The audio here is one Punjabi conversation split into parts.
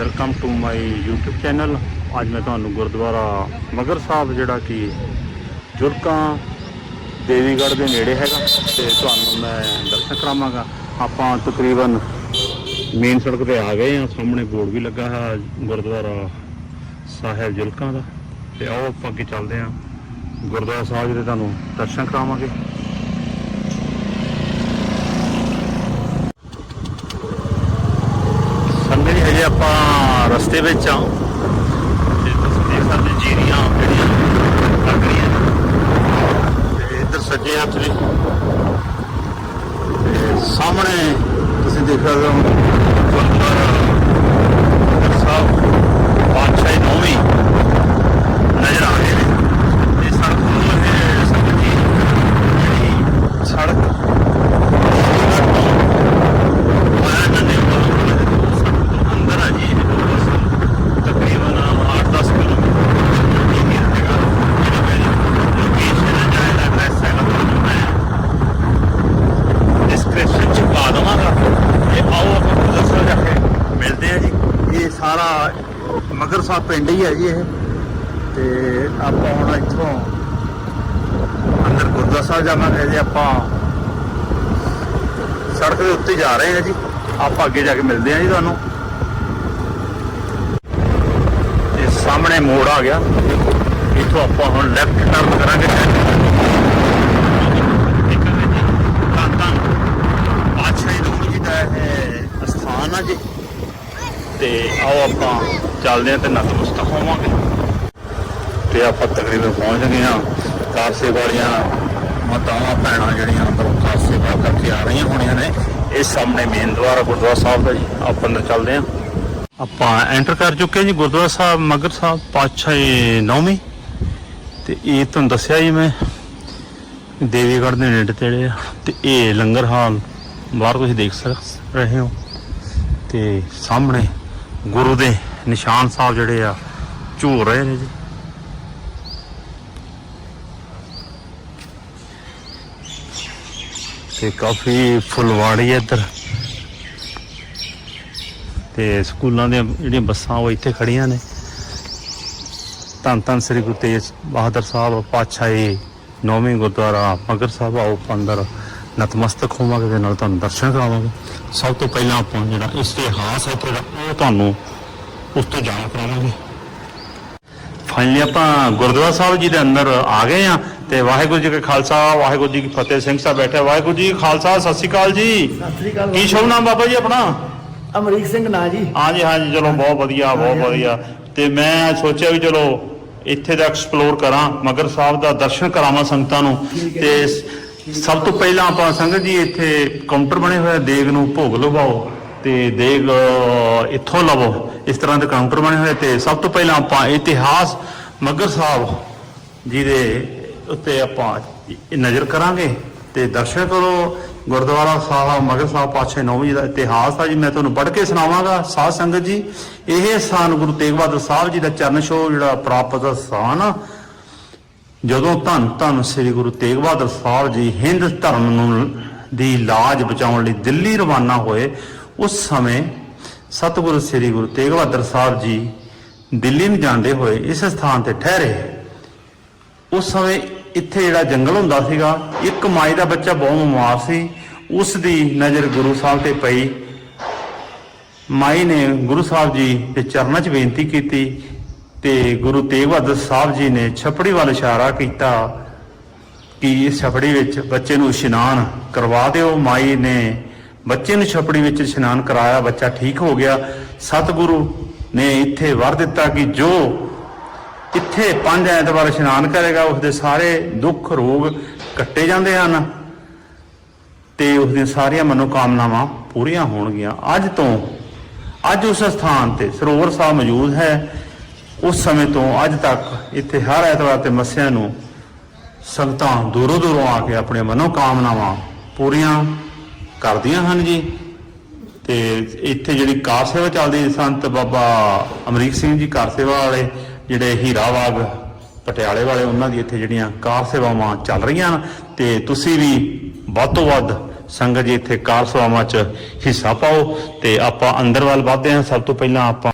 Welcome to my YouTube channel ਅੱਜ ਮੈਂ ਤੁਹਾਨੂੰ ਗੁਰਦੁਆਰਾ ਮਗਰ ਸਾਹਿਬ ਜਿਹੜਾ ਕਿ ਜੁਲਕਾਂ ਦੇਵੀਗੜ੍ਹ ਦੇ ਨੇੜੇ ਹੈਗਾ ਤੇ ਤੁਹਾਨੂੰ ਮੈਂ ਦਰਸ਼ਨ ਕਰਾਵਾਂਗਾ। ਆਪਾਂ ਤਕਰੀਬਨ ਮੇਨ ਸੜਕ ਤੇ ਆ ਗਏ ਹਾਂ। ਸਾਹਮਣੇ ਬੋਰਡ ਵੀ ਲੱਗਾ ਹੈ ਗੁਰਦੁਆਰਾ ਸਾਹਿਬ ਜੁਲਕਾਂ ਦਾ। ਤੇ ਆਓ ਆਪਾਂ ਅੱਗੇ ਚੱਲਦੇ ਹਾਂ। ਗੁਰਦੁਆਰਾ ਸਾਹਿਬ ਜੀ ਦੇ ਤੁਹਾਨੂੰ ਦਰਸ਼ਨ ਕਰਾਵਾਂਗੇ। ਸੰਗਤ ਹਜੇ ਆਪਾਂ। ਰਸਤੇ ਵਿੱਚ ਆ। ਤੇ ਤੁਸੀਂ ਦੇਖ ਸਕਦੇ ਜੀਰੀਆਂ ਜਿਹੜੀਆਂ ਲੱਗ ਰਹੀਆਂ ਤੇ ਇੱਧਰ ਸੱਜੇ ਹੱਥ ਵੀ। ਸਾਹਮਣੇ ਤੁਸੀਂ ਦੇਖ ਸਕਦੇ ਹੋ ਗੁਰਦੁਆਰਾ ਸਾਹਿਬ ਪਾਤਸ਼ਾਹੀ ਨੌਵੀਂ ਨਜ਼ਰ ਆ ਰਹੇ ਨੇ ਇਹ ਸੜਕ ਨੂੰ ਇਹ ਸੰਗਤ ਜੀ ਜਿਹੜੀ ਸੜਕ ਆਇਆ ਨੰਨੇ ਅੰਦਰ ਆ ਜੀ ਇਹ ਬਸ ਤਕਰੀਬਨ 8-10 ਕਿਲੋਮੀਟਰ ਇਹ ਹੈਗਾ ਜਿਹੜਾ ਮੇਰੀ ਲੋਕੇਸ਼ਨ ਹੈ ਜਿਹੜਾ ਐਡਰੈਸ ਹੈਗਾ ਤੁਹਾਨੂੰ ਮੈਂ ਡਿਸਕ੍ਰਿਪਸ਼ਨ ਚ ਪਾ ਦਵਾਂਗਾ ਇਹ ਆਓ ਆਪਾਂ ਦੱਸੋ ਜਾ ਕੇ ਮਿਲਦੇ ਆ ਜੀ ਇਹ ਸਾਰਾ ਮਗਰ ਸਾਹਿਬ ਪਿੰਡ ਹੀ ਹੈ ਜੀ ਇਹ ਤੇ ਆਪਾਂ ਹੁਣ ਇੱਥੋਂ ਅੰਦਰ ਗੁਰਦੁਆਰਾ ਜਾਵਾਂਗੇ ਜੀ ਆਪਾਂ। ਸੜਕ ਦੇ ਉੱਤੇ ਜਾ ਰਹੇ ਹਾਂ ਜੀ। ਆਪਾਂ ਅੱਗੇ ਜਾ ਕੇ ਮਿਲਦੇ ਹਾਂ ਜੀ ਤੁਹਾਨੂੰ। ਤੇ ਸਾਹਮਣੇ ਮੋੜ ਆ ਗਿਆ। ਇੱਥੋਂ ਆਪਾਂ ਹੁਣ ਲੈਫਟ ਟਰਨ ਕਰਾਂਗੇ। ਜੀ ਦਾ ਇਹ ਸਥਾਨ ਆ ਜੀ। ਤੇ ਆਓ ਆਪਾਂ ਚੱਲਦੇ ਹਾਂ ਤੇ ਨਤਮਸਤਕ ਹੋਵਾਂਗੇ ਤੇ ਆਪਾਂ ਤਕਰੀਬਨ ਪਹੁੰਚ ਗਏ ਹਾਂ। ਕਾਰ ਸੇਵਾ ਵਾਲੀਆਂ ਮਾਤਾਵਾਂ, ਭੈਣਾਂ ਜਿਹੜੀਆਂ ਅੰਦਰੋਂ ਖਾਸ ਸੇਵਾ ਕਰਕੇ ਆ ਰਹੀਆਂ ਹੋਣੀਆਂ ਨੇ। ਇਹ ਸਾਹਮਣੇ ਮੇਨ ਦੁਆਰਾ ਗੁਰਦੁਆਰਾ ਸਾਹਿਬ ਦਾ ਜੀ। ਆਪਾਂ ਅੰਦਰ ਚੱਲਦੇ ਹਾਂ। ਆਪਾਂ ਐਂਟਰ ਕਰ ਚੁੱਕੇ ਜੀ ਗੁਰਦੁਆਰਾ ਸਾਹਿਬ, ਮਗਰ ਸਾਹਿਬ, ਪਾਤਸ਼ਾਹੀ ਨੌਵੀਂ। ਤੇ ਇਹ ਤੁਹਾਨੂੰ ਦੱਸਿਆ ਜੀ ਮੈਂ, ਦੇਵੀਗੜ੍ਹ ਦੇ ਨੇੜੇ ਤੇੜੇ ਆ। ਤੇ ਇਹ ਲੰਗਰ ਹਾਲ ਬਾਹਰ ਤੁਸੀਂ ਦੇਖ ਸਕ, ਰਹੇ ਹੋ। ਤੇ ਸਾਹਮਣੇ ਗੁਰੂ ਦੇ ਨਿਸ਼ਾਨ ਸਾਹਿਬ ਜਿਹੜੇ ਆ, ਝੂਲ ਰਹੇ ਨੇ ਜੀ। ਤੇ ਕਾਫੀ ਫੁਲਵਾੜੀ ਹੈ ਇੱਧਰ। ਤੇ ਸਕੂਲਾਂ ਦੀਆਂ ਜਿਹੜੀਆਂ ਬੱਸਾਂ ਉਹ ਇੱਥੇ ਖੜੀਆਂ ਨੇ। ਧੰਨ ਧੰਨ ਸ੍ਰੀ ਗੁਰੂ ਤੇਗ ਬਹਾਦਰ ਸਾਹਿਬ, ਪਾਤਸ਼ਾਹੀ, ਨੌਵੀਂ ਗੁਰਦੁਆਰਾ, ਮਗਰ ਸਾਹਿਬ, ਆਓ ਆਪਾਂ ਅੰਦਰ ਨਤਮਸਤਕ ਹੋਵਾਂਗੇ ਤੇ ਨਾਲ ਤੁਹਾਨੂੰ ਦਰਸ਼ਨ ਕਰਾਵਾਂਗੇ। ਸਭ ਤੋਂ ਪਹਿਲਾਂ ਆਪਾਂ ਜਿਹੜਾ ਇਤਿਹਾਸ ਹੈ ਇੱਥੇ ਉਹ ਤੁਹਾਨੂੰ ਉਸ ਤੋਂ ਜਾਣ ਕਰਾਵਾਂਗੇ। ਫਾਈਨਲੀ ਆਪਾਂ ਗੁਰਦੁਆਰਾ ਸਾਹਿਬ ਜੀ ਦੇ ਅੰਦਰ ਆ ਗਏ ਆ ਤੇ ਵਾਹਿਗੁਰੂ ਜੀ ਕਾ ਖਾਲਸਾ ਵਾਹਿਗੁਰੂ ਜੀ ਕੀ ਫਤਿਹ ਸਿੰਘ ਸਾਹਿਬ ਬੈਠੇ ਵਾਹਿਗੁਰੂ ਜੀ ਖਾਲਸਾ ਸਤਿ ਸ਼੍ਰੀ ਅਕਾਲ ਜੀ। ਸਤਿ ਸ੍ਰੀ ਅਕਾਲ ਕੀ ਸ਼ੁਭ ਨਾਮ ਬਾਬਾ ਜੀ ਆਪਣਾ? ਅਮਰੀਕ ਸਿੰਘ ਨਾਂ ਜੀ। ਹਾਂਜੀ ਹਾਂਜੀ ਚਲੋ ਬਹੁਤ ਵਧੀਆ ਬਹੁਤ ਵਧੀਆ। ਤੇ ਮੈਂ ਸੋਚਿਆ ਵੀ ਚਲੋ ਇੱਥੇ ਦਾ ਐਕਸਪਲੋਰ ਕਰਾਂ ਮਗਰ ਸਾਹਿਬ ਦਾ ਦਰਸ਼ਨ ਕਰਾਵਾਂ ਸੰਗਤਾਂ ਨੂੰ। ਹੈ ਤੇ ਜੀ। ਸਭ ਤੋਂ ਪਹਿਲਾਂ ਆਪਾਂ ਸੰਗਤ ਜੀ ਇੱਥੇ ਕਾਊਂਟਰ ਬਣੇ ਹੋਏ ਦੇਗ ਨੂੰ ਭੋਗ ਲਵਾਓ ਤੇ ਦੇਗ ਇੱਥੋਂ ਲਵੋ। ਇਸ ਤਰ੍ਹਾਂ ਦੇ ਕਾਊਂਟਰ ਬਣੇ ਹੋਏ ਤੇ ਸਭ ਤੋਂ ਪਹਿਲਾਂ ਆਪਾਂ ਇਤਿਹਾਸ ਮਗਰ ਸਾਹਿਬ ਜੀ ਦੇ ਉੱਤੇ ਆਪਾਂ ਨਜ਼ਰ ਕਰਾਂਗੇ ਤੇ ਦਰਸ਼ਨ ਕਰੋ ਗੁਰਦੁਆਰਾ ਸਾਹਿਬ, ਮਗਰ ਸਾਹਿਬ ਪਾਤਸ਼ਾਹ ਨੌਵੀਂ ਜੀ ਦਾ ਇਤਿਹਾਸ ਆ ਜੀ, ਮੈਂ ਤੁਹਾਨੂੰ ਪੜ੍ਹ ਕੇ ਸੁਣਾਵਾਂਗਾ। ਸਾਧ ਸੰਗਤ ਜੀ, ਇਹ ਸਥਾਨ ਗੁਰੂ ਤੇਗ ਬਹਾਦਰ ਸਾਹਿਬ ਜੀ ਦਾ ਚਰਨ ਛੋਹ ਜਿਹੜਾ ਪ੍ਰਾਪਤ ਦਾ ਸਥਾਨ ਆ। ਜਦੋਂ ਧੰਨ ਧੰਨ ਸ੍ਰੀ ਗੁਰੂ ਤੇਗ ਬਹਾਦਰ ਸਾਹਿਬ ਜੀ ਹਿੰਦ ਧਰਮ ਨੂੰ ਦੀ ਲਾਜ ਬਚਾਉਣ ਲਈ ਦਿੱਲੀ ਰਵਾਨਾ ਹੋਏ, ਉਸ ਸਮੇਂ ਸਤਿਗੁਰੂ ਸ੍ਰੀ ਗੁਰੂ ਤੇਗ ਬਹਾਦਰ ਸਾਹਿਬ ਜੀ ਦਿੱਲੀ ਨੂੰ ਜਾਂਦੇ ਹੋਏ ਇਸ ਸਥਾਨ ਤੇ ਠਹਿਰੇ। ਉਸ ਸਮੇਂ ਇੱਥੇ ਜਿਹੜਾ ਜੰਗਲ ਹੁੰਦਾ ਸੀਗਾ, ਇੱਕ ਮਾਈ ਦਾ ਬੱਚਾ ਬਹੁਤ ਬਿਮਾਰ ਸੀ। ਉਸ ਦੀ ਨਜ਼ਰ ਗੁਰੂ ਸਾਹਿਬ ਤੇ ਪਈ। ਮਾਈ ਨੇ ਗੁਰੂ ਸਾਹਿਬ ਜੀ ਦੇ ਚਰਨਾਂ 'ਚ ਬੇਨਤੀ ਕੀਤੀ ਤੇ ਗੁਰੂ ਤੇਗ ਬਹਾਦਰ ਸਾਹਿਬ ਜੀ ਨੇ ਛਪੜੀ ਵੱਲ ਇਸ਼ਾਰਾ ਕੀਤਾ ਕਿ ਇਸ ਛਪੜੀ ਵਿੱਚ ਬੱਚੇ ਨੂੰ ਇਸ਼ਨਾਨ ਕਰਵਾ ਦਿਓ। ਮਾਈ ਨੇ ਬੱਚੇ ਨੂੰ ਛਪੜੀ ਵਿੱਚ ਇਸ਼ਨਾਨ ਕਰਾਇਆ, ਬੱਚਾ ਠੀਕ ਹੋ ਗਿਆ। ਸਤਿਗੁਰੂ ਨੇ ਇੱਥੇ ਵਰ ਦਿੱਤਾ ਕਿ ਜੋ ਇੱਥੇ ਪੰਜ ਐਤਵਾਰ ਇਸ਼ਨਾਨ ਕਰੇਗਾ ਉਸ ਦੇ ਸਾਰੇ ਦੁੱਖ ਰੋਗ ਕੱਟੇ ਜਾਂਦੇ ਹਨ ਤੇ ਉਸ ਦੀਆਂ ਸਾਰੀਆਂ ਮਨੋਕਾਮਨਾਵਾਂ ਪੂਰੀਆਂ ਹੋਣਗੀਆਂ। ਅੱਜ ਤੋਂ, ਅੱਜ ਉਸ ਸਥਾਨ ਤੇ ਸਰੋਵਰ ਸਾਹਿਬ ਮੌਜੂਦ ਹੈ। ਉਸ ਸਮੇਂ ਤੋਂ ਅੱਜ ਤੱਕ ਇੱਥੇ ਹਰ ਐਤਵਾਰ ਤੇ ਮੱਸਿਆ ਨੂੰ ਸੰਗਤਾਂ ਦੂਰੋਂ ਦੂਰੋਂ ਆ ਕੇ ਆਪਣੀਆਂ ਮਨੋਕਾਮਨਾਵਾਂ ਪੂਰੀਆਂ ਕਰਦੀਆਂ ਹਨ ਜੀ। ਤੇ ਇੱਥੇ ਜਿਹੜੀ ਕਾਰ ਸੇਵਾ ਚੱਲਦੀ ਸੰਤ ਬਾਬਾ ਅਮਰੀਕ ਸਿੰਘ ਜੀ ਕਾਰ ਸੇਵਾ ਵਾਲੇ ਜਿਹੜੇ ਹੀਰਾ ਬਾਗ, ਪਟਿਆਲੇ ਵਾਲੇ, ਉਹਨਾਂ ਦੀ ਇੱਥੇ ਜਿਹੜੀਆਂ ਕਾਰ ਸੇਵਾਵਾਂ ਚੱਲ ਰਹੀਆਂ ਹਨ ਤੇ ਤੁਸੀਂ ਵੀ ਵੱਧ ਤੋਂ ਵੱਧ ਸੰਗਤ ਜੀ ਇੱਥੇ ਕਾਰ ਸੇਵਾਵਾਂ 'ਚ ਹਿੱਸਾ ਪਾਓ ਤੇ ਆਪਾਂ ਅੰਦਰ ਵੱਲ ਵਧਦੇ ਹਾਂ। ਸਭ ਤੋਂ ਪਹਿਲਾਂ ਆਪਾਂ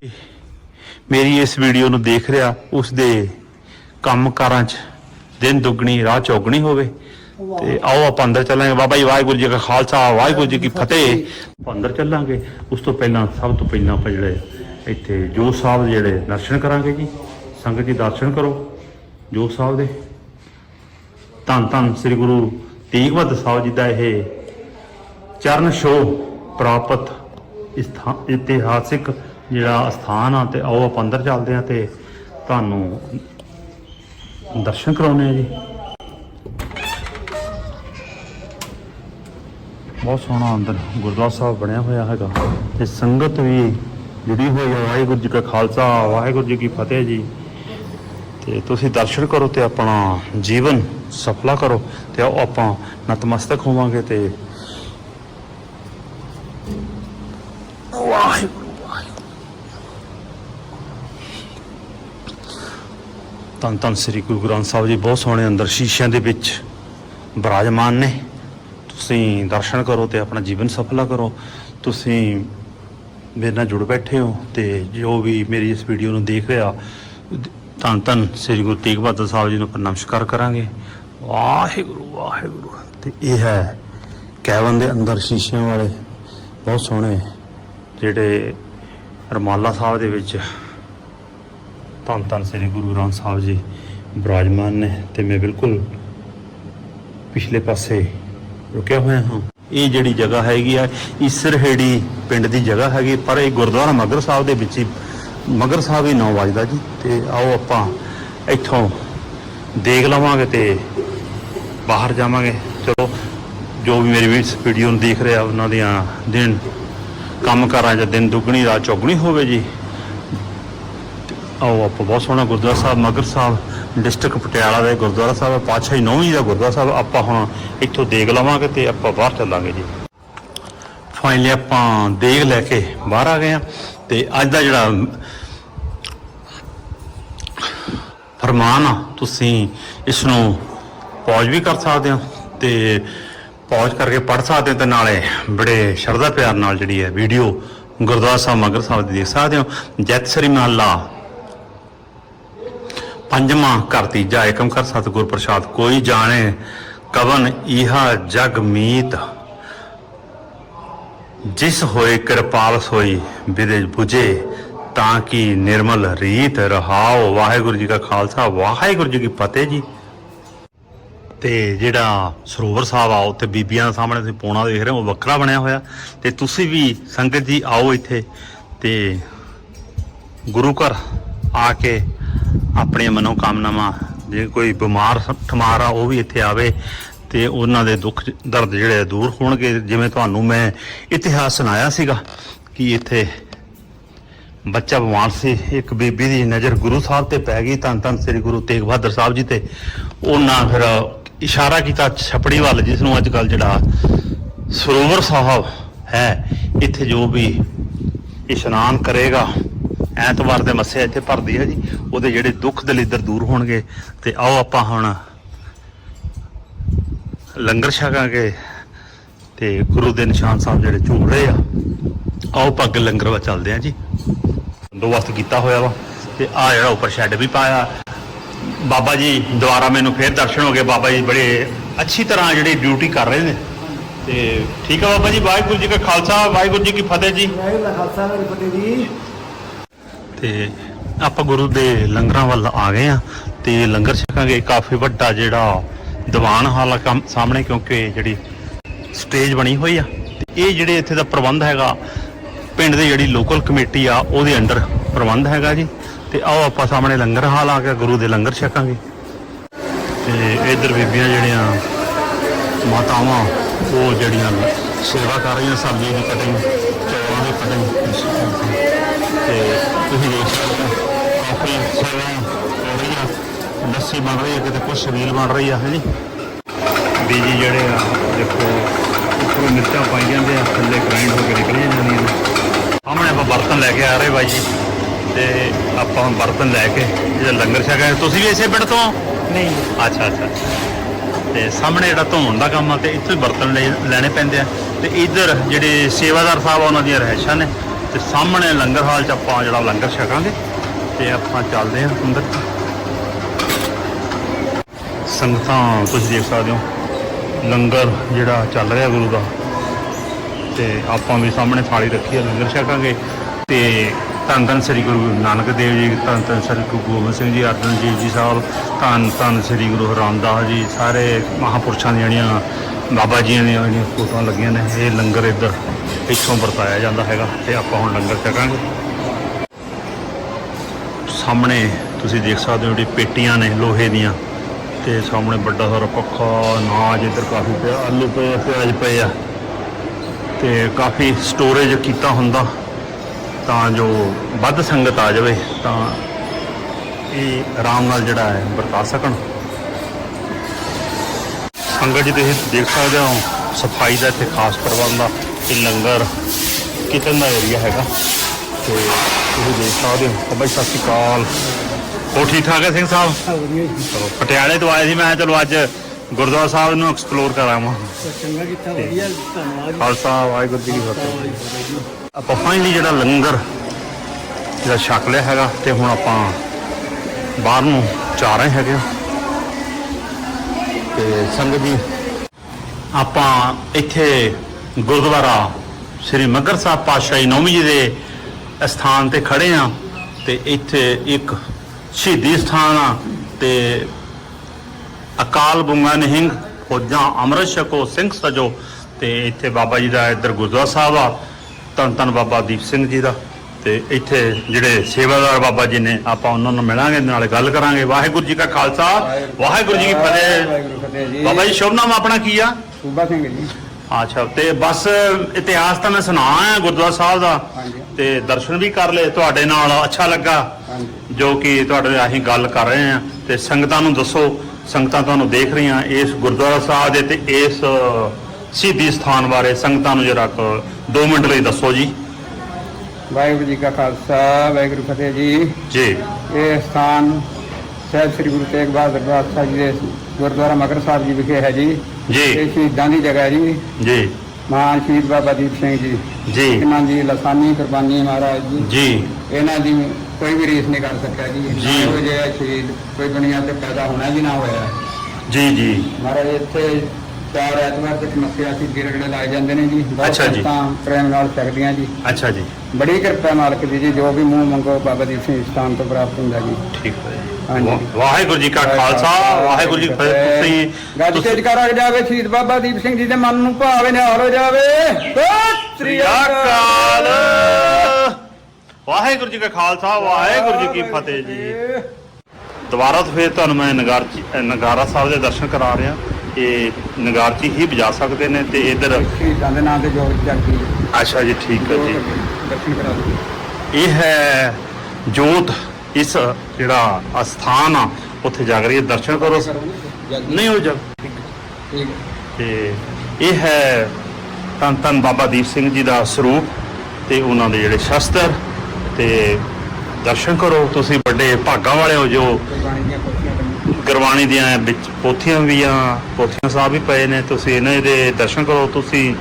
ਮੇਰੀ ਇਸ ਵੀਡੀਓ ਨੂੰ ਦੇਖ ਰਿਹਾ, ਉਸ ਦੇ ਕੰਮਕਾਰਾਂ 'ਚ ਦਿਨ ਦੁੱਗਣੀ, ਰਾਹ ਚੌਗਣੀ ਹੋਵੇ ਤੇ ਆਓ ਆਪਾਂ ਅੰਦਰ ਚੱਲਾਂਗੇ। ਬਾਬਾ ਜੀ, ਵਾਹਿਗੁਰੂ ਜੀ ਕਾ ਖਾਲਸਾ, ਵਾਹਿਗੁਰੂ ਜੀ ਕੀ ਫਤਿਹ। ਆਪਾਂ ਅੰਦਰ ਚੱਲਾਂਗੇ। ਉਸ ਤੋਂ ਪਹਿਲਾਂ, ਸਭ ਤੋਂ ਪਹਿਲਾਂ ਆਪਾਂ ਜਿਹੜੇ ਇੱਥੇ ਜੋ ਸਾਹਿਬ ਜਿਹੜੇ ਦਰਸ਼ਨ ਕਰਾਂਗੇ ਜੀ। ਸੰਗਤ ਜੀ ਦਰਸ਼ਨ ਕਰੋ, ਜੋਤ ਸਾਹਿਬ ਦੇ। ਧੰਨ ਧੰਨ ਸ੍ਰੀ ਗੁਰੂ ਤੇਗ ਬਹਾਦਰ ਸਾਹਿਬ ਜੀ ਦਾ ਇਹ ਚਰਨ ਸ਼ੋ ਪ੍ਰਾਪਤ ਇਸਥਾ- ਇਤਿਹਾਸਿਕ ਜਿਹੜਾ ਸਥਾਨ ਆ ਤੇ ਆਓ ਆਪਾਂ ਅੰਦਰ ਚੱਲਦੇ ਆ ਤੇ ਤੁਹਾਨੂੰ ਦਰਸ਼ਨ ਕਰਾਉਣੇ ਆ ਜੀ। ਬਹੁਤ ਸੋਹਣਾ ਅੰਦਰ ਗੁਰਦੁਆਰਾ ਸਾਹਿਬ ਬਣਿਆ ਹੋਇਆ ਹੈਗਾ ਤੇ ਸੰਗਤ ਵੀ ਜੁੜੀ ਹੋਈ ਹੈ ਵਾਹਿਗੁਰੂ ਜੀ ਕਾ ਖਾਲਸਾ, ਵਾਹਿਗੁਰੂ ਜੀ ਕੀ ਫਤਿਹ ਜੀ। ਤੇ ਤੁਸੀਂ ਦਰਸ਼ਨ ਕਰੋ ਤੇ ਆਪਣਾ ਜੀਵਨ ਸਫਲਾ ਕਰੋ ਤੇ ਆਓ ਆਪਾਂ ਨਤਮਸਤਕ ਹੋਵਾਂਗੇ ਤੇ ਵਾਹਿਗੁਰੂ। ਤਨ ਤਨ ਸ੍ਰੀ ਗੁਰੂ ਗ੍ਰੰਥ ਸਾਹਿਬ ਜੀ, ਬਹੁਤ ਸੋਹਣੇ ਅੰਦਰ ਸ਼ੀਸ਼ਿਆਂ ਦੇ ਵਿੱਚ ਬਿਰਾਜਮਾਨ ਨੇ। ਤੁਸੀਂ ਦਰਸ਼ਨ ਕਰੋ ਤੇ ਆਪਣਾ ਜੀਵਨ ਸਫਲਾ ਕਰੋ। ਤੁਸੀਂ ਮੇਰੇ ਨਾਲ ਜੁੜ ਬੈਠੇ ਹੋ ਤੇ ਜੋ ਵੀ ਮੇਰੀ ਇਸ ਵੀਡੀਓ ਨੂੰ ਦੇਖ ਰਿਹਾ ਧੰਨ ਧੰਨ ਸ੍ਰੀ ਗੁਰੂ ਤੇਗ ਬਹਾਦਰ ਸਾਹਿਬ ਜੀ ਨੂੰ ਆਪਾਂ ਨਮਸਕਾਰ ਕਰਾਂਗੇ। ਵਾਹਿਗੁਰੂ ਵਾਹਿਗੁਰੂ। ਤੇ ਇਹ ਹੈ ਕੈਵਨ ਦੇ ਅੰਦਰ ਸ਼ੀਸ਼ਿਆਂ ਵਾਲੇ ਬਹੁਤ ਸੋਹਣੇ ਜਿਹੜੇ ਰਮਾਲਾ ਸਾਹਿਬ ਦੇ ਵਿੱਚ ਧੰਨ ਧੰਨ ਸ੍ਰੀ ਗੁਰੂ ਗ੍ਰੰਥ ਸਾਹਿਬ ਜੀ ਬਿਰਾਜਮਾਨ ਨੇ ਤੇ ਮੈਂ ਬਿਲਕੁਲ ਪਿਛਲੇ ਪਾਸੇ ਰੁਕਿਆ ਹੋਇਆ ਹਾਂ। ਇਹ ਜਿਹੜੀ ਜਗ੍ਹਾ ਹੈਗੀ ਆ ਇਸਰਹੇੜੀ ਪਿੰਡ ਦੀ ਜਗ੍ਹਾ ਹੈਗੀ, ਪਰ ਇਹ ਗੁਰਦੁਆਰਾ ਮਗਰ ਸਾਹਿਬ ਦੇ ਵਿੱਚ ਹੀ ਮਗਰ ਸਾਹਿਬ ਹੀ ਨੌ ਵਜਦਾ ਜੀ, ਤੇ ਆਓ ਆਪਾਂ ਇੱਥੋਂ ਦੇਖ ਲਵਾਂਗੇ ਤੇ ਬਾਹਰ ਜਾਵਾਂਗੇ। ਚਲੋ, ਜੋ ਵੀ ਮੇਰੀ ਵੀਡੀਓ ਨੂੰ ਦੇਖ ਰਿਹਾ, ਉਹਨਾਂ ਦੀਆਂ ਦਿਨ ਕੰਮ ਕਰਾਂ ਜਾਂ ਦਿਨ ਦੁੱਗਣੀ, ਰਾਤ ਚੌਗਣੀ ਹੋਵੇ ਜੀ। ਆਓ ਆਪਾਂ ਬਹੁਤ ਸੋਹਣਾ ਗੁਰਦੁਆਰਾ ਸਾਹਿਬ, ਮਗਰ ਸਾਹਿਬ ਡਿਸਟ੍ਰਿਕਟ ਪਟਿਆਲਾ ਦਾ ਗੁਰਦੁਆਰਾ ਸਾਹਿਬ ਹੈ ਪਾਤਸ਼ਾਹੀ ਨੌਵੀਂ ਦਾ ਗੁਰਦੁਆਰਾ ਸਾਹਿਬ, ਆਪਾਂ ਹੁਣ ਇੱਥੋਂ ਦੇਖ ਲਵਾਂਗੇ ਤੇ ਆਪਾਂ ਬਾਹਰ ਚੱਲਾਂਗੇ ਜੀ। ਫਾਈਨਲੀ ਆਪਾਂ ਦੇਖ ਲੈ ਕੇ ਬਾਹਰ ਆ ਗਏ ਆ ਤੇ ਅੱਜ ਦਾ ਜਿਹੜਾ ਫਰਮਾਨ ਆ, ਤੁਸੀਂ ਇਸ ਨੂੰ ਪੌਜ ਵੀ ਕਰ ਸਕਦੇ ਹੋ ਤੇ ਪੌਜ ਕਰਕੇ ਪੜ ਸਕਦੇ ਹੋ ਤੇ ਨਾਲੇ ਬੜੇ ਸ਼ਰਧਾ ਪਿਆਰ ਨਾਲ ਜਿਹੜੀ ਹੈ ਵੀਡੀਓ ਗੁਰਦੁਆਰਾ ਸਾਹਿਬ ਮਗਰ ਸਾਹਿਬ ਦੀ ਦੇਖ ਸਕਦੇ ਹੋ। ਜੈਤ ਸ੍ਰੀ ਮਹੱਲਾ ਪੰਜਵਾਂ ਘਰ ਤੀਜਾ ਏਕਮ ਕਰ ਸਤਿਗੁਰ ਪ੍ਰਸਾਦ, ਕੋਈ ਜਾਣੇ ਕਵਨ ਇਹਾ ਜਗ ਮੀਤ। ਜਿਸ ਹੋਏ ਕਿਰਪਾਲ ਸੋਈ ਵਿਦੇ 부ਜੇ ਤਾਂ ਕਿ ਨਿਰਮਲ ਰੀਤ ਰਹਾਓ? ਵਾਹਿਗੁਰੂ ਜੀ ਕਾ ਖਾਲਸਾ, ਵਾਹਿਗੁਰੂ ਜੀ ਕੀ ਫਤਿਹ ਜੀ। ਤੇ ਜਿਹੜਾ ਸਰੋਵਰ ਸਾਹਿਬ ਆ, ਉੱਥੇ ਬੀਬੀਆਂ ਦੇ ਸਾਹਮਣੇ ਤੁਸੀਂ ਪੋਣਾ ਦੇਖ ਰਹੇ ਹੋ, ਉਹ ਵੱਖਰਾ ਬਣਿਆ ਹੋਇਆ। ਤੇ ਤੁਸੀਂ ਵੀ ਸੰਗਤ ਜੀ ਆਓ ਇੱਥੇ ਤੇ ਗੁਰੂ ਘਰ ਆ ਕੇ ਆਪਣੀਆਂ ਮਨੋਕਾਮਨਾਵਾਂ, ਜੇ ਕੋਈ ਬਿਮਾਰ ਠਮਾਰ ਆ, ਉਹ ਵੀ ਇੱਥੇ ਆਵੇ। ਤੇ ਉਹਨਾਂ ਦੇ ਦੁੱਖ, ਦਰਦ ਜਿਹੜੇ ਦੂਰ ਹੋਣਗੇ। ਜਿਵੇਂ ਤੁਹਾਨੂੰ ਮੈਂ ਇਤਿਹਾਸ ਸੁਣਾਇਆ ਸੀਗਾ ਕਿ ਇੱਥੇ ਬੱਚਾ ਬਿਮਾਰ ਸੀ, ਇੱਕ ਬੀਬੀ ਦੀ ਨਜ਼ਰ ਗੁਰੂ ਸਾਹਿਬ ਤੇ ਪੈ ਗਈ, ਧੰਨ ਧੰਨ ਸ੍ਰੀ ਗੁਰੂ ਤੇਗ ਬਹਾਦਰ ਸਾਹਿਬ ਜੀ ਤੇ। ਉਹਨਾਂ ਫਿਰ ਇਸ਼ਾਰਾ ਕੀਤਾ ਛਪੜੀ ਵੱਲ, ਜਿਸ ਨੂੰ ਅੱਜ ਕੱਲ ਜਿਹੜਾ ਸਰੋਵਰ ਸਾਹਿਬ ਹੈ, ਇੱਥੇ ਜੋ ਵੀ ਇਸ਼ਨਾਨ ਕਰੇਗਾ, ਐਤਵਾਰ ਦੇ ਮੱਸੇ ਇੱਥੇ ਭਰਦੀ ਹੈ ਜੀ। ਉਹਦੇ ਜਿਹੜੇ ਦੁੱਖ ਦਲਿੱਦਰ ਦੂਰ ਹੋਣਗੇ। ਤੇ ਆਓ ਆਪਾਂ ਹੁਣ ਲੰਗਰ ਛਕਾਂਗੇ ਤੇ ਗੁਰੂ ਦੇ ਨਿਸ਼ਾਨ ਸਾਹਿਬ ਜਿਹੜੇ ਝੂਮ ਰਹੇ ਆ ਆਓ ਪੱਗ ਲੰਗਰ ਵਾ ਚੱਲਦੇ ਆ ਜੀ। ਬੰਦੋਬਸਤ ਕੀਤਾ ਹੋਇਆ ਵਾ ਤੇ ਆ ਜਿਹੜਾ ਉੱਪਰ ਸ਼ੈੱਡ ਵੀ ਪਾਇਆ। ਬਾਬਾ ਜੀ ਦੁਆਰਾ ਮੈਨੂੰ ਫੇਰ ਦਰਸ਼ਨ ਹੋ ਗਏ। ਬਾਬਾ ਜੀ ਬੜੇ ਅੱਛੀ ਤਰ੍ਹਾਂ ਜਿਹੜੀ ਡਿਊਟੀ ਕਰ ਰਹੇ ਨੇ। ਤੇ ਠੀਕ ਆ ਬਾਬਾ ਜੀ ਵਾਹਿਗੁਰੂ ਜੀ ਕਾ ਖਾਲਸਾ ਵਾਹਿਗੁਰੂ ਜੀ ਕੀ ਫਤਿਹ ਜੀ। ਵਾਹਿਗੁਰੂ ਦਾ ਖਾਲਸਾ ਵਾਹਿਗੁਰੂ ਦੀ ਫਤਿਹ ਜੀ। ਤੇ ਆਪਾਂ ਗੁਰੂ ਦੇ ਲੰਗਰਾਂ ਵੱਲ ਆ ਗਏ ਆ ਤੇ ਲੰਗਰ ਛਕਾਂਗੇ। ਕਾਫੀ ਵੱਡਾ ਜਿਹੜਾ ਦੀਵਾਨ ਹਾਲ ਆ ਸਾਹਮਣੇ ਕਿਉਂਕਿ ਜਿਹੜੀ ਸਟੇਜ ਬਣੀ ਹੋਈ ਆ ਤੇ ਇਹ ਜਿਹੜੇ ਇੱਥੇ ਦਾ ਪ੍ਰਬੰਧ ਹੈਗਾ, ਪਿੰਡ ਦੀ ਜਿਹੜੀ ਲੋਕਲ ਕਮੇਟੀ ਆ, ਉਹਦੇ ਅੰਡਰ ਪ੍ਰਬੰਧ ਹੈਗਾ ਜੀ। ਤੇ ਆਓ ਆਪਾਂ ਸਾਹਮਣੇ ਲੰਗਰ ਹਾਲ ਆ ਕੇ ਗੁਰੂ ਦੇ ਲੰਗਰ ਛਕਾਂਗੇ। ਤੇ ਇਧਰ ਬੀਬੀਆਂ ਜਿਹੜੀਆਂ ਮਾਤਾਵਾਂ, ਉਹ ਜਿਹੜੀਆਂ ਸੇਵਾ ਕਰ ਰਹੀਆਂ, ਸਬਜ਼ੀ ਦੀ ਕਟਿੰਗ ਚੌਲਾਂ ਦੀ ਕਟਿੰਗ ਤੇ ਤੁਸੀਂ ਦੇਖ ਸਕਦੇ ਹੋ ਕਾਫੀ ਸੇਵਾ ਲੱਸੀ ਬਣ ਰਹੀ ਹੈ ਕਿਤੇ ਕੁਛ ਛਬੀਲ ਬਣ ਰਹੀ ਆ ਹੈ ਜੀ ਬੀਜੀ ਜਿਹੜੇ ਆ ਦੇਖੋ ਉੱਪਰੋਂ ਮਿਰਚਾਂ ਪਾਈ ਜਾਂਦੇ ਆ ਥੱਲੇ ਗ੍ਰਾਈਂਡ ਹੋ ਕੇ ਨਿਕਲੀਆਂ ਜਾਂਦੀਆਂ ਨੇ। ਸਾਹਮਣੇ ਆਪਾਂ ਬਰਤਨ ਲੈ ਕੇ ਆ ਰਹੇ ਬਾਈ ਜੀ ਤੇ ਆਪਾਂ ਹੁਣ ਬਰਤਨ ਲੈ ਕੇ ਜਿਹੜਾ ਲੰਗਰ ਛਕਾਂਗੇ ਤੁਸੀਂ ਵੀ ਇਸੇ ਪਿੰਡ ਤੋਂ? ਨਹੀਂ। ਅੱਛਾ ਅੱਛਾ ਤੇ ਸਾਹਮਣੇ ਜਿਹੜਾ ਧੋਣ ਦਾ ਕੰਮ ਆ ਤੇ ਇੱਥੋਂ ਬਰਤਨ ਲੈਣੇ ਪੈਂਦੇ ਆ। ਤੇ ਇੱਧਰ ਜਿਹੜੇ ਸੇਵਾਦਾਰ ਸਾਹਿਬ ਆ ਉਹਨਾਂ ਦੀਆਂ ਰਹਿਸ਼ਾਂ ਨੇ। ਤੇ ਸਾਹਮਣੇ ਲੰਗਰ ਹਾਲ 'ਚ ਆਪਾਂ ਜਿਹੜਾ ਲੰਗਰ ਛਕਾਂਗੇ ਤੇ ਆਪਾਂ ਚੱਲਦੇ ਹਾਂ ਅੰਦਰ। ਸੰਗਤਾਂ ਤੁਸੀਂ ਦੇਖ ਸਕਦੇ ਹੋ। ਲੰਗਰ ਜਿਹੜਾ ਚੱਲ ਰਿਹਾ ਗੁਰੂ ਦਾ। ਤੇ ਆਪਾਂ ਵੀ ਸਾਹਮਣੇ ਥਾਲੀ ਰੱਖੀ ਹੈ ਲੰਗਰ ਛਕਾਂਗੇ। ਤੇ ਧੰਨ ਧੰਨ ਸ੍ਰੀ ਗੁਰੂ ਨਾਨਕ ਦੇਵ ਜੀ, ਧੰਨ ਧੰਨ ਸ੍ਰੀ ਗੁਰੂ ਗੋਬਿੰਦ ਸਿੰਘ ਜੀ, ਅਰਜਨ ਦੇਵ ਜੀ ਸਾਹਿਬ, ਧੰਨ ਧੰਨ ਸ੍ਰੀ ਗੁਰੂ ਰਾਮਦਾਸ ਜੀ, ਸਾਰੇ ਮਹਾਪੁਰਸ਼ਾਂ ਦੀਆਂ ਜਿਹੜੀਆਂ ਬਾਬਾ ਜੀਆਂ ਦੀਆਂ ਜਿਹੜੀਆਂ ਫੋਟੋਆਂ ਲੱਗੀਆਂ ਨੇ, ਇਹ ਲੰਗਰ ਇੱਧਰ ਇੱਥੋਂ ਵਰਤਾਇਆ ਜਾਂਦਾ ਹੈਗਾ ਤੇ ਆਪਾਂ ਹੁਣ ਲੰਗਰ ਛਕਾਂਗੇ। ਸਾਹਮਣੇ ਤੁਸੀਂ ਦੇਖ ਸਕਦੇ ਹੋ ਜਿਹੜੀ ਪੇਟੀਆਂ ਨੇ, ਲੋਹੇ ਦੀਆਂ। ਤੇ ਸਾਹਮਣੇ ਵੱਡਾ ਸਾਰਾ ਪੱਖਾ ਨਾਜ ਇੱਧਰ ਕਾਫੀ ਪਿਆ ਆਲੂ ਪਏ ਆ, ਪਿਆਜ਼ ਪਏ ਆ। ਤੇ ਕਾਫੀ ਸਟੋਰੇਜ ਕੀਤਾ ਹੁੰਦਾ ਤਾਂ ਜੋ ਵੱਧ ਸੰਗਤ ਆ ਜਾਵੇ ਤਾਂ ਇਹ ਆਰਾਮ ਨਾਲ ਜਿਹੜਾ ਹੈ ਵਰਤਾ ਸਕਣ। ਸੰਗਤ ਜੀ ਤੁਸੀਂ ਦੇਖ ਸਕਦੇ ਹੋ ਸਫ਼ਾਈ ਦਾ ਇੱਥੇ ਖਾਸ ਪ੍ਰਬੰਧ ਆ। ਇਹ ਲੰਗਰ ਕਿਚਨ ਦਾ ਏਰੀਆ ਹੈਗਾ। ਤੇ ਤੁਸੀਂ ਦੇਖ ਸਕਦੇ ਹੋ ਬਾਬਾ ਜੀ ਸਤਿ ਸ਼੍ਰੀ ਅਕਾਲ। ਹੋਰ ਠੀਕ ਠਾਕ ਹੈ ਸਿੰਘ ਸਾਹਿਬ? ਵਧੀਆ ਜੀ। ਚਲੋ ਪਟਿਆਲੇ ਤੋਂ ਆਏ ਸੀ ਮੈਂ ਚਲੋ ਅੱਜ ਗੁਰਦੁਆਰਾ ਸਾਹਿਬ ਨੂੰ ਐਕਸਪਲੋਰ ਕਰਾਵਾਂ। ਚੰਗਾ ਕੀਤਾ ਵਧੀਆ ਧੰਨਵਾਦ ਖਾਲਸਾ ਵਾਹਿਗੁਰੂ ਜੀ ਕੀ ਫਤਿਹ। ਆਪਾਂ ਫਾਈਨਲੀ ਜਿਹੜਾ ਲੰਗਰ ਜਿਹੜਾ ਛਕ ਲਿਆ ਹੈਗਾ ਤੇ ਹੁਣ ਆਪਾਂ ਬਾਹਰ ਨੂੰ ਜਾ ਰਹੇ ਹੈਗੇ। ਤੇ ਸੰਗਤ ਜੀ ਆਪਾਂ ਇੱਥੇ ਗੁਰਦੁਆਰਾ ਸ੍ਰੀ ਮੱਘਰ ਸਾਹਿਬ ਪਾਤਸ਼ਾਹੀ ਨੌਵੀਂ ਜੀ ਦੇ ਸਥਾਨ ਤੇ ਖੜੇ ਆ ਤੇ ਇੱਥੇ ਇੱਕ ਸ਼ਹੀਦੀ ਸਥਾਨ ਆ ਤੇ ਅਕਾਲ ਬੁੰਗਾ ਨਿਹੰਗ ਫੌਜਾਂ ਅੰਮ੍ਰਿਤ ਛਕੋ ਸਿੰਘ ਸਜੋ ਤੇ ਇੱਥੇ ਬਾਬਾ ਜੀ ਦਾ ਇੱਧਰ ਗੁਰਦੁਆਰਾ ਸਾਹਿਬ ਆ ਧੰਨ ਧੰਨ ਬਾਬਾ ਦੀਪ ਸਿੰਘ ਜੀ ਦਾ। ਤੇ ਇੱਥੇ ਜਿਹੜੇ ਸੇਵਾਦਾਰ ਬਾਬਾ ਜੀ ਨੇ ਆਪਾਂ ਉਹਨਾਂ ਨੂੰ ਮਿਲਾਂਗੇ ਨਾਲੇ ਗੱਲ ਕਰਾਂਗੇ। ਵਾਹਿਗੁਰੂ ਜੀ ਕਾ ਖਾਲਸਾ ਵਾਹਿਗੁਰੂ ਜੀ ਕੀ ਫਤਿਹ। ਬਾਬਾ ਜੀ ਸ਼ੁਭ ਨਾਮ ਆਪਣਾ ਕੀ ਆ? ਸੂਬਾ ਸਿੰਘ ਜੀ। ਅੱਛਾ ਤੇ ਬਸ ਇਤਿਹਾਸ ਤਾਂ ਮੈਂ ਸੁਣਾਇਆ ਗੁਰਦੁਆਰਾ ਸਾਹਿਬ ਦਾ। ਤੇ ਦਰਸ਼ਨ ਵੀ ਕਰ ਲਏ ਤੁਹਾਡੇ ਨਾਲ ਅੱਛਾ ਲੱਗਾ ਜੋ ਕਿ ਤੁਹਾਡੇ ਅਸੀਂ ਗੱਲ ਕਰ ਰਹੇ ਹਾਂ। ਤੇ ਸੰਗਤਾਂ ਨੂੰ ਦੱਸੋ ਸੰਗਤਾਂ ਤੁਹਾਨੂੰ ਦੇਖ ਰਹੀਆਂ ਇਸ ਗੁਰਦੁਆਰਾ ਸਾਹਿਬ ਦੇ ਤੇ ਇਸ ਸ਼ਹੀਦੀ ਸਥਾਨ ਬਾਰੇ ਸੰਗਤਾਂ ਨੂੰ ਜਰਾ 2 ਮਿੰਟ ਲਈ ਦੱਸੋ ਜੀ। ਵਾਹਿਗੁਰੂ ਜੀ ਕਾ ਖਾਲਸਾ ਵਾਹਿਗੁਰੂ ਫਤਿਹ ਜੀ। ਜੀ। ਇਹ ਸਥਾਨ ਸਹਿਬ ਸ੍ਰੀ ਗੁਰੂ ਤੇਗ ਬਹਾਦਰ ਪਾਤਸ਼ਾਹ ਜੀ ਦੇ ਗੁਰਦੁਆਰਾ ਮਗਰ ਸਾਹਿਬ ਜੀ ਵਿਖੇ ਹੈ ਜੀ। ਜੀ। ਇਹ ਸ਼ਹੀਦਾਂ ਦੀ ਜਗ੍ਹਾ ਹੈ ਜੀ। ਜੀ। ਮਹਾਨ ਸ਼ਹੀਦ ਬਾਬਾ ਦੀਪ ਸਿੰਘ ਜੀ। ਜੀ। ਇਹਨਾਂ ਦੀ ਲਸਾਨੀ ਕੁਰਬਾਨੀ ਮਹਾਰਾਜ ਜੀ। ਜੀ। ਇਹਨਾਂ ਦੀ ਕੋਈ ਵੀ ਰੀਸ ਨਹੀਂ ਕਰ ਸਕਿਆ ਜੀ। ਜੀ। ਇਹੋ ਜਿਹਾ ਸ਼ਹੀਦ ਕੋਈ ਦੁਨੀਆ ਤੇ ਪੈਦਾ ਹੋਣਾ ਜੀ ਨਾ ਹੋਇਆ। ਜੀ ਜੀ। ਮਹਾਰਾਜ ਇੱਥੇ ਚਾਰ ਐਤਵਾਰ ਤੱਕ ਮੱਸਿਆ ਸੀ ਗਿਰਗੜੇ ਲਾਏ ਜਾਂਦੇ ਨੇ ਜੀ। ਬਹੁਤ ਅੱਛਾ ਜੀ। ਸੰਗਤਾਂ ਪ੍ਰੇਮ ਨਾਲ ਛਕਦੀਆਂ ਜੀ। ਅੱਛਾ ਜੀ। ਬੜੀ ਕਿਰਪਾ ਮਾਲਕ ਦੀ ਜੀ ਜੋ ਵੀ ਮੂੰਹ ਮੰਗੋ ਬਾਬਾ ਦੀਪ ਸਿੰਘ ਸਥਾਨ ਤੋਂ ਪ੍ਰਾਪਤ ਹੁੰਦਾ ਜੀ। ਠੀਕ ਹੈ। ਵਾਹਿਗੁਰੂ ਜੀ ਕਾ ਖਾਲਸਾ। ਵਾਹਿਗੁਰੂ ਜੀ ਕੀ ਫਤਿਹ। ਤੁਸੀਂ ਗੱਜ ਤੇਜ ਕਰ ਜਾਵੇ ਸ਼ਹੀਦ ਬਾਬਾ ਦੀਪ ਸਿੰਘ ਜੀ ਦੇ ਮਨ ਨੂੰ ਭਾਵੇ ਨਿਹਾਲ ਹੋ ਜਾਵੇ। ਸ੍ਰੀ ਅਕਾਲ। ਵਾਹਿਗੁਰੂ ਜੀ ਕਾ ਖਾਲਸਾ ਵਾਹਿਗੁਰੂ ਜੀ ਕੀ ਫਤਿਹ ਜੀ। ਦੁਬਾਰਾ ਤੋਂ ਫੇਰ ਤੁਹਾਨੂੰ ਮੈਂ ਨਗਾਰ ਨਗਾਰਾ ਸਾਹਿਬ ਦੇ ਦਰਸ਼ਨ ਕਰਾ ਰਿਹਾ। ਇਹ ਨਗਾਰਚੀ ਹੀ ਵਜਾ ਸਕਦੇ ਨੇ ਤੇ ਇਧਰ ਸ਼ਹੀਦਾਂ ਦੇ ਨਾਂ ਤੇ ਜੋ ਜਗਦੀ ਅੱਛਾ ਜੀ ਠੀਕ ਹੈ ਜੀ। ਦਰਸ਼ਨ ਕਰਾ ਦਿਓ। ਇਹ ਹੈ ਜੋਤ ਇਸ ਜਿਹੜਾ ਅਸਥਾਨ ਆ ਉੱਥੇ ਰਹੀ ਹੈ ਦਰਸ਼ਨ ਕਰੋ। ਨਹੀਂ ਹੋ ਠੀਕ ਤੇ ਇਹ ਹੈ ਧੰਨ ਧੰਨ ਬਾਬਾ ਦੀਪ ਸਿੰਘ ਜੀ ਦਾ ਸਰੂਪ ਤੇ ਉਹਨਾਂ ਦੇ ਜਿਹੜੇ ਸ਼ਸਤਰ ਤੇ ਦਰਸ਼ਨ ਕਰੋ। ਤੁਸੀਂ ਵੱਡੇ ਭਾਗਾਂ ਵਾਲੇ ਹੋ ਜੋ। ਗੁਰਬਾਣੀ ਦੀਆਂ ਵਿੱਚ ਪੋਥੀਆਂ ਵੀ ਆ ਪੋਥੀਆਂ ਸਾਹਿਬ ਵੀ ਪਏ ਨੇ। ਤੁਸੀਂ ਇਹਨਾਂ ਦੇ ਦਰਸ਼ਨ ਕਰੋ। ਤੁਸੀਂ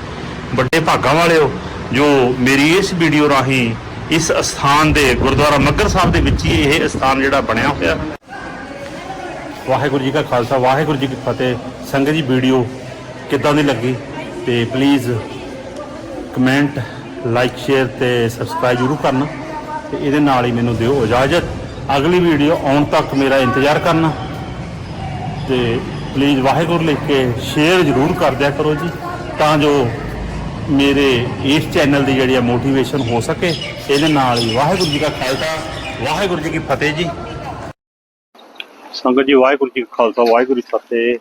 ਵੱਡੇ ਭਾਗਾਂ ਵਾਲੇ ਹੋ ਜੋ ਮੇਰੀ ਇਸ ਵੀਡੀਓ ਰਾਹੀਂ ਇਸ ਅਸਥਾਨ ਦੇ ਗੁਰਦੁਆਰਾ ਮੱਗਰ ਸਾਹਿਬ ਦੇ ਵਿੱਚ ਹੀ ਇਹ ਅਸਥਾਨ ਜਿਹੜਾ ਬਣਿਆ ਹੋਇਆ। ਵਾਹਿਗੁਰੂ ਜੀ ਕਾ ਖਾਲਸਾ, ਵਾਹਿਗੁਰੂ ਜੀ ਕੀ ਫਤਿਹ। ਸੰਗਤ ਜੀ, ਵੀਡੀਓ ਕਿੱਦਾਂ ਦੀ ਲੱਗੀ? ਤੇ ਪਲੀਜ਼ ਕਮੈਂਟ ਲਾਈਕ ਸ਼ੇਅਰ ਤੇ ਸਬਸਕ੍ਰਾਈਬ ਜ਼ਰੂਰ ਕਰਨਾ। ਤੇ ਇਹਦੇ ਨਾਲ ਹੀ ਮੈਨੂੰ ਦਿਓ ਇਜਾਜ਼ਤ। ਅਗਲੀ ਵੀਡੀਓ ਆਉਣ ਤੱਕ ਮੇਰਾ ਇੰਤਜ਼ਾਰ ਕਰਨਾ। ਤੇ ਪਲੀਜ਼ ਵਾਹਿਗੁਰੂ ਲਿਖ ਕੇ ਸ਼ੇਅਰ ਜ਼ਰੂਰ ਕਰ ਦਿਆ ਕਰੋ ਜੀ। ਤਾਂ ਜੋ ਮੇਰੇ ਇਸ ਚੈਨਲ ਦੀ ਜਿਹੜੀ ਆ ਮੋਟੀਵੇਸ਼ਨ ਹੋ ਸਕੇ, ਇਹਦੇ ਨਾਲ ਹੀ ਵਾਹਿਗੁਰੂ ਜੀ ਕਾ ਖਾਲਸਾ, ਵਾਹਿਗੁਰੂ ਜੀ ਕੀ ਫਤਿਹ ਜੀ। ਸੰਗਤ ਜੀ, ਵਾਹਿਗੁਰੂ ਜੀ ਕਾ ਖਾਲਸਾ, ਵਾਹਿਗੁਰੂ ਜੀ ਫਤਿਹ।